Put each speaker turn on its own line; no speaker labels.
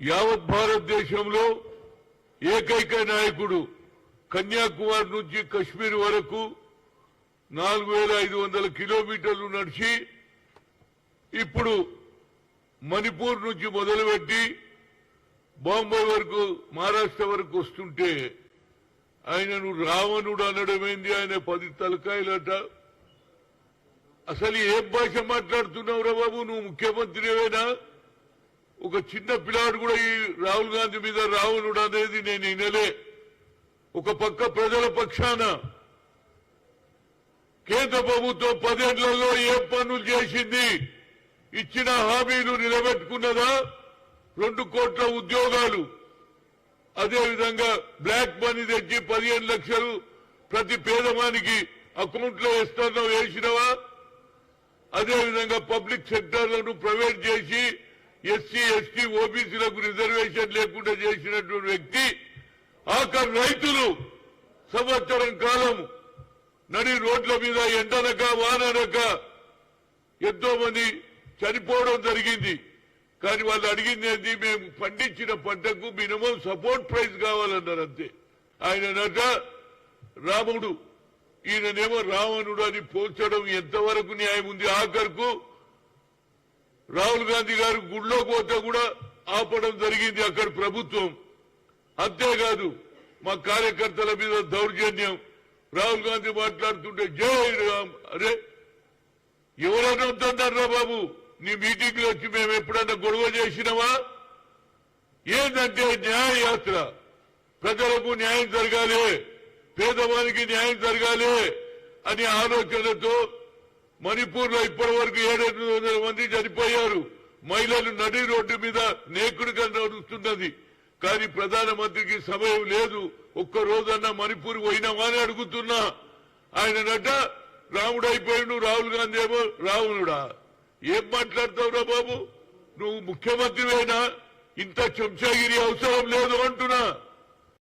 యావత్ భారతదేశంలో ఏకైక నాయకుడు కన్యాకుమారి నుంచి కశ్మీర్ వరకు నాలుగు వేల ఐదు వందల కిలోమీటర్లు నడిచి ఇప్పుడు మణిపూర్ నుంచి మొదలుపెట్టి బాంబే వరకు మహారాష్ట్ర వరకు వస్తుంటే ఆయనను రావణుడు అనడమేంది? ఆయన పది తలకాయలట. అసలు ఏ భాష మాట్లాడుతున్నావురా బాబు? నువ్వు ముఖ్యమంత్రివేనా? ఒక చిన్న పిల్లాడు కూడా ఈ రాహుల్ గాంధీ మీద రావణుడు అనేది నేను వినలే. ఒక పక్క ప్రజల పక్షాన కేంద్ర ప్రభుత్వం పదేళ్ళలో ఏం పనులు చేసింది? ఇచ్చిన హామీలు నిలబెట్టుకున్నదా? రెండు కోట్ల ఉద్యోగాలు. అదేవిధంగా బ్లాక్ మనీ తెచ్చి పదిహేను లక్షలు ప్రతి పేదవానికి అకౌంట్లో ఇస్తానో వేసినవా? అదేవిధంగా పబ్లిక్ సెక్టర్లను ప్రైవేట్ చేసి ఎస్సీ ఎస్టీ ఓబీసీలకు రిజర్వేషన్ లేకుండా చేసినటువంటి వ్యక్తి ఆఖరి రైతులు సంవత్సరం కాలం నడి రోడ్ల మీద ఎండనక వాననక ఎంతో మంది చనిపోవడం జరిగింది. కానీ వాళ్ళు అడిగింది ఏంటి మేము పండించిన పంటకు మినిమం సపోర్ట్ ప్రైస్ కావాలన్నారు అంతే. ఆయన నట రాముడు ఈయననేమో రావణుడు అని పోల్చడం ఎంతవరకు న్యాయం ఉంది? ఆఖరుకు రాహుల్ గాంధీ గారు గుళ్ళో పోతే కూడా ఆపడం జరిగింది అక్కడ ప్రభుత్వం. అంతేకాదు మా కార్యకర్తల మీద దౌర్జన్యం. రాహుల్ గాంధీ మాట్లాడుతుంటే జై రామ్ అరే ఎవరైనా వద్దన్నారా బాబు? నీ మీటింగ్లో వచ్చి మేము ఎప్పుడన్నా గొడవ చేసినావా? ఏంటంటే న్యాయయాత్ర? ప్రజలకు న్యాయం జరగాలి. పేదవానికి న్యాయం జరగాలి అనే ఆలోచనతో మణిపూర్లో ఇప్పటి వరకు ఏడెనిమిది వందల మంది చనిపోయారు. మహిళలు నడి రోడ్డు మీద నేకుడు కనబడుతున్నది కానీ ప్రధానమంత్రికి సమయం లేదు. ఒక్క రోజన్నా మణిపూర్ పోయినామా అని అడుగుతున్నా. ఆయన నట రాముడు అయిపోయిండు రాహుల్ గాంధీ ఏమో రావణుడా. ఏం మాట్లాడతావురా బాబు? నువ్వు ముఖ్యమంత్రివేనా? ఇంత చెంచాగిరి అవసరం లేదు అంటున్నా.